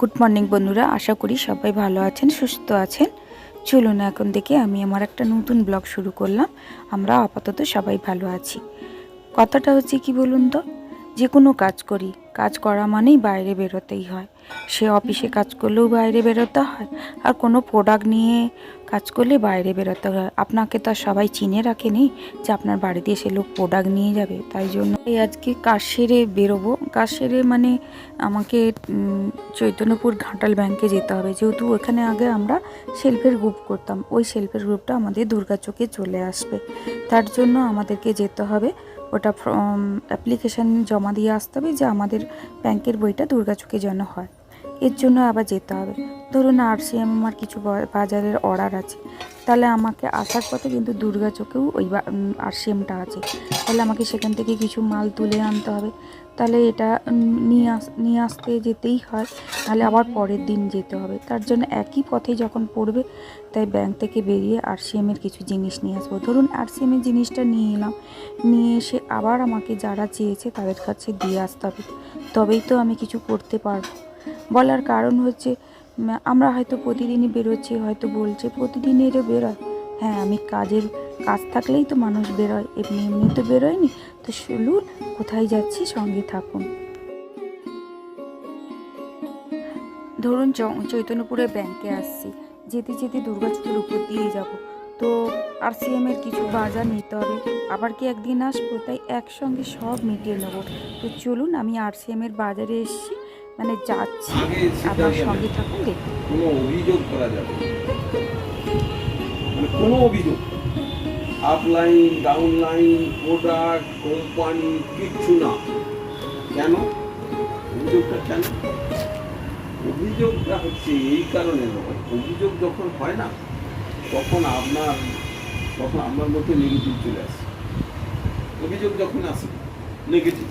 Good morning বন্ধুরা। আশা করি সবাই ভালো আছেন, সুস্থ আছেন। চলুন এখন থেকে আমি আমার একটা নতুন ব্লগ শুরু করলাম। আমরা আপাতত সবাই ভালো আছি। কথাটা হচ্ছে কি বলুন তো? যে কোনো কাজ করি, কাজ করা মানেই বাইরে বেরোতেই হয়। সে অফিসে কাজ করলেও বাইরে বেরোতে হয়। আর কোনো প্রোডাক্ট নিয়ে কাজ করলে বাইরে বেরোতে হয় আপনাকে তো আর সবাই চিনে রাখেনি যে আপনার বাড়িতে এসে লোক প্রোডাক্ট নিয়ে যাবে। তাই জন্য এই আজকে কাজ সেরে বেরোবো। কাজ সেরে মানে আমাকে চৈতন্যপুর ঘাটাল ব্যাংকে যেতে হবে। যেহেতু ওখানে আগে আমরা সেলফের গ্রুপ করতাম। ওই সেলফের গ্রুপটা আমাদের দুর্গা চোখে চলে আসবে। তার জন্য আমাদেরকে যেতে হবে। ওটা অ্যাপ্লিকেশান জমা দিয়ে আসতে হবে যে আমাদের ব্যাংকের বইটা দুর্গা চোখে যেন হয়। এর জন্য আবার যেতে হবে। ধরুন আর সি এম আমার কিছু বাজারের অর্ডার আছে। তাহলে আমাকে আসার পথে কিন্তু দুর্গা চোখেও ওই আর সি এমটা আছে। তাহলে আমাকে সেখান থেকে কিছু মাল তুলে আনতে হবে। তাহলে এটা নিয়ে আস, নিয়ে আসতে যেতেই হয়। তাহলে আবার পরের দিন যেতে হবে। তার জন্য একই পথে যখন পড়বে, তাই ব্যাংক থেকে বেরিয়ে আর সি এমের কিছু জিনিস নিয়ে আসব। ধরুন আর সি এমের জিনিসটা নিয়ে এলাম নিয়ে এসে আবার আমাকে যারা চেয়েছে তাদের কাছে দিয়ে আসতে হবে। তবেই তো আমি কিছু করতে পারব। বলার কারণ হচ্ছে আমরা হয়তো প্রতিদিনই বেরোচ্ছি, হয়তো বলছে, প্রতিদিনেরও বেরোয়। হ্যাঁ আমি কাজের কাজ থাকলেই তো মানুষ বেরোয়, এমনি এমনি তো বেরোয়নি। তো শুনুন কোথায় যাচ্ছি সঙ্গে থাকুন। ধরুন চৈতন্যপুরে ব্যাংকে আসছি, যেতে যেতে দুর্গাচুরের উপর দিয়ে যাব। তো আর এর কিছু বাজার নিতে হবে, আবার কি একদিন আসব? তাই একসঙ্গে সব মিটিয়ে নেব। তো চলুন, আমি আর এর বাজারে এসেছি মানে যাচ্ছি আপনার সঙ্গে থাকুন কোনো অভিযোগ করা যাবে। মানে কোনো অভিযোগ আপলাইন ডাউনলাইন প্রোডাক্ট কোম্পানি কিচ্ছু না। কেন? অভিযোগটা কেন? অভিযোগটা হচ্ছে এই কারণে নয়, অভিযোগ যখন হয় না, তখন আপনার তখন আপনার মধ্যে নেগেটিভ চলে আসে। অভিযোগ যখন আসে নেগেটিভ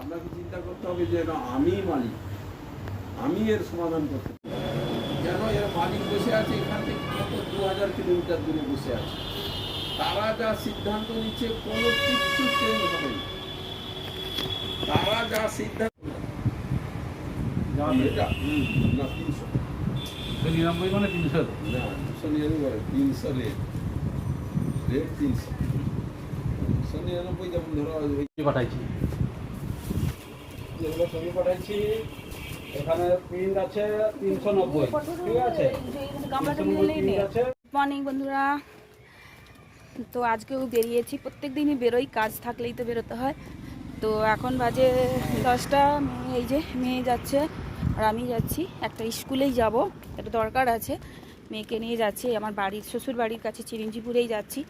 আপনাকে চিন্তা করতে হবে যে না আমি মালিক আমি এর সমাধান করতে পারি। কেন এর মালিক বসে আছে এখান থেকে কত দু হাজার কিলোমিটার দূরে বসে আছে। তারা যা সিদ্ধান্ত নিচ্ছে কোনো কিচ্ছু চেঞ্জ হবে না। তারা যা সিদ্ধান্ত না তিনশো। নিরানব্বই মানে তিনশো না দুশো নিরানব্বই তিনশো রেট। রেট তিনশো। দুশো নিরানব্বই যেমন ধরো পাঠাইছি? যেগুলো ছবি পাঠাইছি এখানে প্রিন্ট আছে তিনশো নব্বই। ঠিক আছে? মর্নিং বন্ধুরা। তো আজকেও বেরিয়েছি প্রত্যেক দিনই বেরোই কাজ থাকলেই তো বেরোতে হয়। তো এখন বাজে দশটা এই যে মেয়ে যাচ্ছে আর আমি যাচ্ছি। একটা স্কুলেই যাব একটা দরকার আছে। মেয়েকে নিয়ে যাচ্ছি আমার বাড়ির শ্বশুর বাড়ির কাছে চিরঞ্জিপুরেই যাচ্ছি।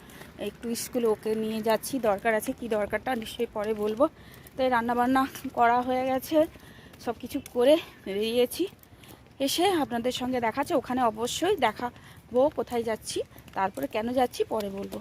একটু স্কুলে ওকে নিয়ে যাচ্ছি, দরকার আছে কি দরকারটা নিশ্চয়ই পরে বলব। তাই রান্নাবান্না করা হয়ে গেছে সব কিছু করে বেরিয়েছি। এসে আপনাদের সঙ্গে দেখাচ্ছে, ওখানে অবশ্যই দেখাবো কোথায় যাচ্ছি, তারপরে কেন যাচ্ছি পরে বলব।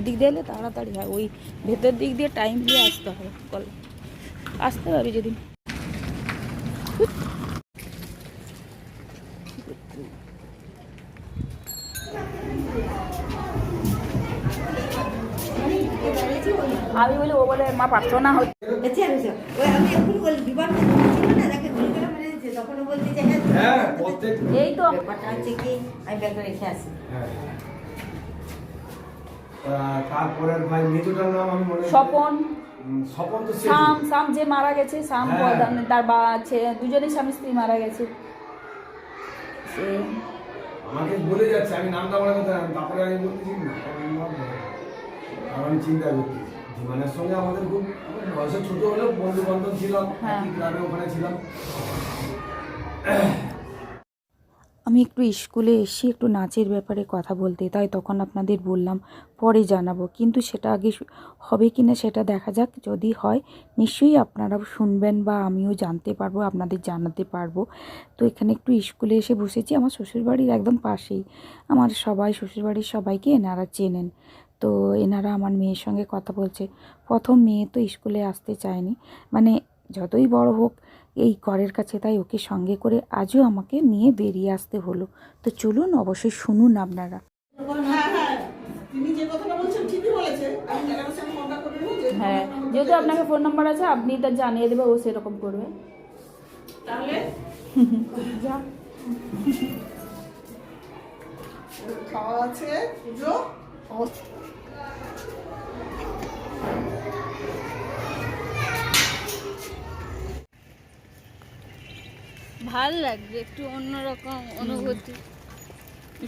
এদিক দিয়ে এলে তাড়াতাড়ি হয় ওই ভেতর দিক দিয়ে টাইম দিয়ে আসতে হবে কল আসতে হবে যদি আমি বলি ও বলে মা পারতো না হচ্ছে আচ্ছা, হ্যাঁ, হ্যাঁ, এই তো। ব্যাপারটা হচ্ছে কি, আমি ব্যাগটা রেখে আসি। তারপরের ভাই মৃত্যুটার নাম আমি মনে স্বপন। স্বপন তো শাম শাম যে মারা গেছে শাম হ্যাঁ। প্রধান, তার বা দুজনেই স্বামী স্ত্রী মারা গেছে। সে আমাকে বলে যাচ্ছে আমি নামটা বলে কথা তারপরে আমি বলতেছি না আমি চিন্তা করছি জীবনের সঙ্গে আমাদের খুব বয়সে ছোট হলেও বন্ধু বান্ধব ছিলাম হ্যাঁ। ওখানে ছিলাম। আমি একটু স্কুলে এসে একটু নাচের ব্যাপারে কথা বলতে, তাই তখন আপনাদের বললাম, পরে জানাব। কিন্তু সেটা আগে হবে কি না সেটা দেখা যাক, যদি হয়, নিশ্চয়ই আপনারাও শুনবেন বা আমিও জানতে পারব, আপনাদের জানাতে পারব। তো এখানে একটু স্কুলে এসে বসেছি, আমার শ্বশুরবাড়ির একদম পাশেই। আমার সবাই, শ্বশুরবাড়ির সবাইকে এনারা চেনেন। তো এনারা আমার মেয়ের সঙ্গে কথা বলছে। প্রথম মেয়ে তো স্কুলে আসতে চায়নি। মানে যতই বড় হোক এই ঘরের কাছে তাই ওকে সঙ্গে করে আজও আমাকে নিয়ে বেরিয়ে আসতে হলো। তো চলুন অবশ্যই শুনুন আপনারা। হ্যাঁ যেহেতু আপনাকে ফোন নাম্বার আছে আপনি তা জানিয়ে দেবে ও সেরকম করবে। তাহলে? যা। খাওয়া আছে পুজো। ভালো লাগবে একটু অন্যরকম অনুভূতি।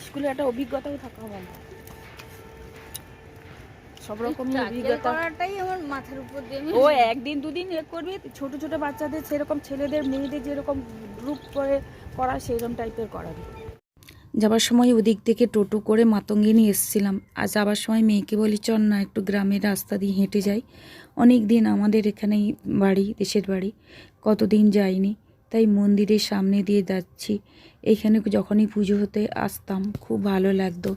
স্কুলে একটা অভিজ্ঞতাও থাকা ভালো। সব অভিজ্ঞতা। করাটাই আমার মাথার উপর দিয়ে আমি ও একদিন দুদিন এ করবি ছোট ছোট বাচ্চাদের সেরকম ছেলেদের মেয়েদের যেরকম গ্রুপ করে করা সেরকম টাইপের করাবি যাবার সময় ওদিক থেকে টোটো করে মাতঙ্গিনী এসছিলাম। আর যাবার সময় মেয়েকে বলি চল না একটু গ্রামের রাস্তা দিয়ে হেঁটে যাই। অনেক দিন আমাদের এখানেই বাড়ি দেশের বাড়ি। কতদিন যাইনি। তাই মন্দিরের সামনে দিয়ে যাচ্ছি। এখানে যখনই পুজো হতে আসতাম, খুব ভালো লাগতো।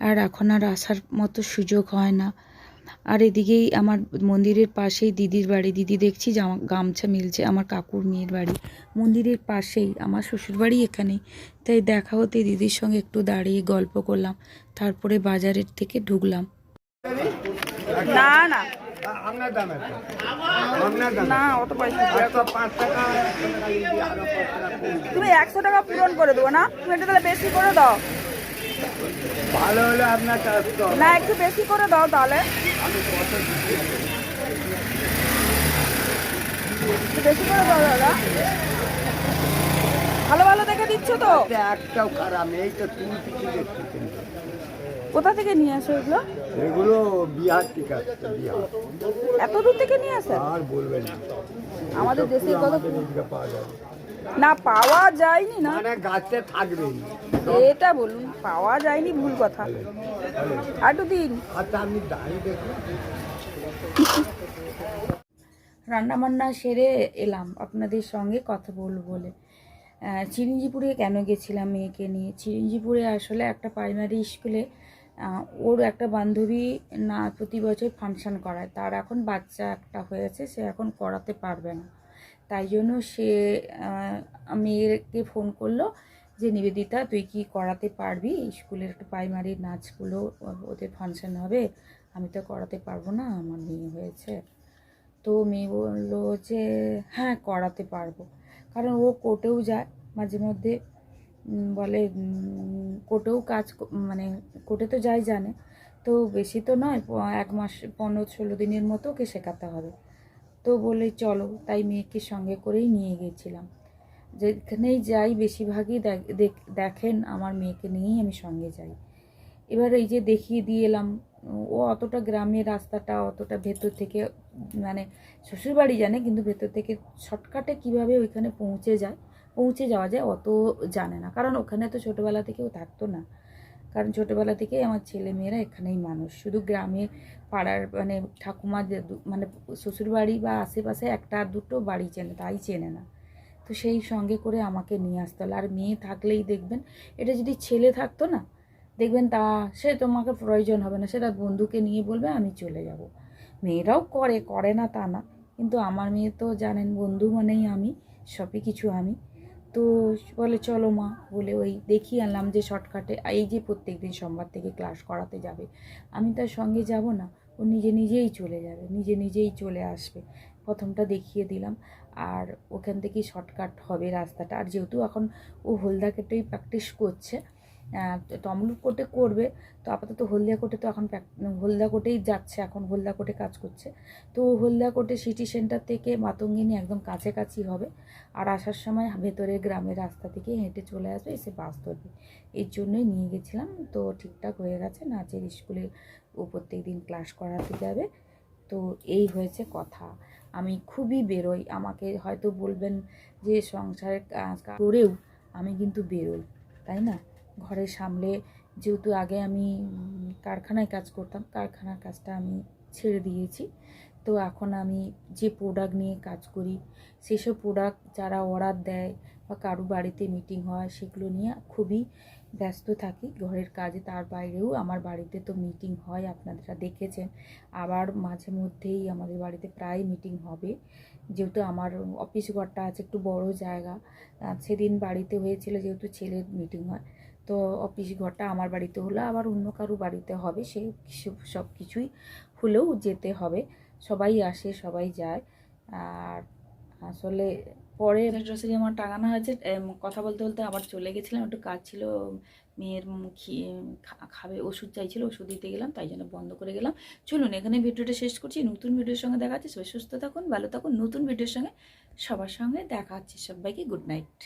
আর এখন আর আসার মতো সুযোগ হয় না। আর এদিকেই আমার মন্দিরের পাশেই দিদির বাড়ি। দিদি দেখছি জামা, গামছা মিলছে আমার কাকুর মেয়ের বাড়ি। মন্দিরের পাশেই, আমার শ্বশুর বাড়ি এখানেই তাই দেখা হতে দিদির সঙ্গে একটু দাঁড়িয়ে গল্প করলাম। তারপরে বাজারের থেকে ঢুকলাম। না না। না অত পয়সা কম। তুমি একশো টাকা পূরণ করে দেবো না? তুমি এটা তাহলে বেশি করে দাও। ভালো হলে আপনার না একটু বেশি করে দাও তাহলে। একটু বেশি করে দাও দাদা। ভালো ভালো দেখে দিচ্ছ তো? একটাও খারাপ এই তো কিন্তু। কোথা থেকে নিয়ে আসো এগুলো? এগুলো বিহার থেকে আসছে বিহার। এত দূর থেকে নিয়ে আসে আর বলবেন না। আমাদের দেশে কত পাওয়া যাবে। না পাওয়া যায়নি না। মানে গাছে থাকবেই। এটা বলুন পাওয়া যায়নি ভুল কথা। আর দিন আচ্ছা আপনি দাঁড়িয়ে দেখুন। রান্না বান্না সেরে এলাম আপনাদের সঙ্গে কথা বলব বলে। চিরঞ্জিপুরে কেন গেছিলাম মেয়েকে নিয়ে? চিরঞ্জিপুরে আসলে একটা প্রাইমারি স্কুলে ওর একটা বান্ধবী না প্রতি বছর ফাংশান করায়। তার এখন বাচ্চা একটা হয়েছে, সে এখন করাতে পারবে না। তাই জন্য সে মেয়েকে ফোন করল যে, নিবেদিতা, তুই কি করাতে পারবি? স্কুলের একটা প্রাইমারি নাচগুলো ওদের ফাংশান হবে। আমি তো করাতে পারব না, আমার মেয়ে হয়েছে। তো মেয়ে বলল যে হ্যাঁ করাতে পারব। কারণ ও কোর্টেও যায় মাঝে মধ্যে। বলে কোর্টেও কাজ মানে কোর্টে তো যাই জানে। তো বেশি তো নয় এক মাস, পনেরো, ষোলো দিনের মতো ওকে শেখাতে হবে। তো বলে, চলো, তাই মেয়েকে সঙ্গে করেই নিয়ে গেছিলাম। যেখানেই যাই, বেশিরভাগই দেখ- দেখ- দেখেন আমার মেয়েকে নিয়েই আমি সঙ্গে যাই। এবার এই যে দেখিয়ে দিয়ে এলাম, ও অতটা গ্রামের রাস্তাটা, অতটা ভেতর থেকে মানে শ্বশুরবাড়ি জানে, কিন্তু ভেতর থেকে শর্টকাটে কীভাবে ওইখানে পৌঁছে যায় পৌঁছে যাওয়া যায় অত জানে না। কারণ ওখানে তো ছোটোবেলা থেকেও থাকতো না। কারণ ছোটোবেলা থেকেই আমার ছেলে মেয়েরা এখানেই মানুষ। শুধু গ্রামে পাড়ার মানে ঠাকুমা মানে শ্বশুরবাড়ি বা আশেপাশে একটা দুটো বাড়ি চেনে, তাই চেনে না। তো সেই সঙ্গে করে আমাকে নিয়ে আসতে হলো। আর মেয়ে থাকলেই দেখবেন, এটা যদি ছেলে থাকতো না, দেখবেন তা, সে তোমাকে প্রয়োজন হবে না। সেটা বন্ধুকে নিয়ে বলবে, আমি চলে যাব। মেয়েরাও করে করে না তা না। কিন্তু আমার মেয়ে তো জানেন, বন্ধু মানেই আমি, সবই কিছু আমি। তো বলে, চলো মা, বলে ওই দেখিয়ে আনলাম যে শর্টকাটে এই যে প্রত্যেক দিন সোমবার থেকে ক্লাস করাতে যাবে। আমি তার সঙ্গে যাব না, ও নিজে নিজেই চলে যাবে, নিজে নিজেই চলে আসবে। প্রথমটা দেখিয়ে দিলাম, আর ওখান থেকেই শর্টকাট হবে রাস্তাটা। আর যেহেতু এখন ও হলদা কেটেই প্র্যাকটিস করছে তমলুক কোর্টে করবে। তো আপাতত হলদিয়া কোর্টে তো এখন হলদিয়া হলদা কোর্টেই যাচ্ছে, এখন হলদিয়া কোর্টে কাজ করছে। তো হলদিয়া কোর্টে সিটি সেন্টার থেকে মাতঙ্গিনী একদম কাছাকাছি হবে। আর আসার সময় ভেতরের গ্রামের রাস্তা থেকে হেঁটে চলে আসবে, এসে বাস ধরবে। এর জন্যই নিয়ে গেছিলাম, তো ঠিকঠাক হয়ে গেছে। নাচের স্কুলে ও প্রত্যেক দিন ক্লাস করাতে যাবে। তো এই হয়েছে কথা। আমি খুবই বেরোই। আমাকে হয়তো বলবেন যে সংসারের কাজ করেও আমি কিন্তু বেরোই, তাই না? ঘরে সামলে, যেহেতু আগে আমি কারখানায় কাজ করতাম, কারখানার কাজটা আমি ছেড়ে দিয়েছি। তো এখন আমি যে প্রোডাক্ট নিয়ে কাজ করি, সেসব প্রোডাক্ট যারা অর্ডার দেয় বা কারও বাড়িতে মিটিং হয়, সেগুলো নিয়ে খুবই ব্যস্ত থাকি ঘরের কাজে। তার বাইরেও আমার বাড়িতে তো মিটিং হয়, আপনারা দেখেছেন। আবার মাঝে মধ্যেই আমাদের বাড়িতে প্রায় মিটিং হবে। যেহেতু আমার অফিস ঘরটা আছে, একটু বড় জায়গা সেদিন বাড়িতে হয়েছিল, যেহেতু ছেলের মিটিং হয়। তো অফিস ঘরটা আমার বাড়িতে হলো, আবার অন্য কারও বাড়িতে হবে, সে সব কিছুই হলেও যেতে হবে। সবাই আসে, সবাই যায়। আর আসলে পরে ড্রেসে যেমন টাঙানো হয়েছে কথা বলতে বলতে আবার চলে গেছিলাম, একটু কাজ ছিল, মেয়ের খাবে, ওষুধ চাইছিল, ওষুধ দিতে গেলাম, তাই জন্য বন্ধ করে গেলাম। চলুন, এখানে ভিডিওটা শেষ করছি, নতুন ভিডিওর সঙ্গে দেখা হচ্ছে, সবাই সুস্থ থাকুন, ভালো থাকুন, নতুন ভিডিওর সঙ্গে সবার সঙ্গে দেখা হচ্ছে, সবাইকে গুড নাইট।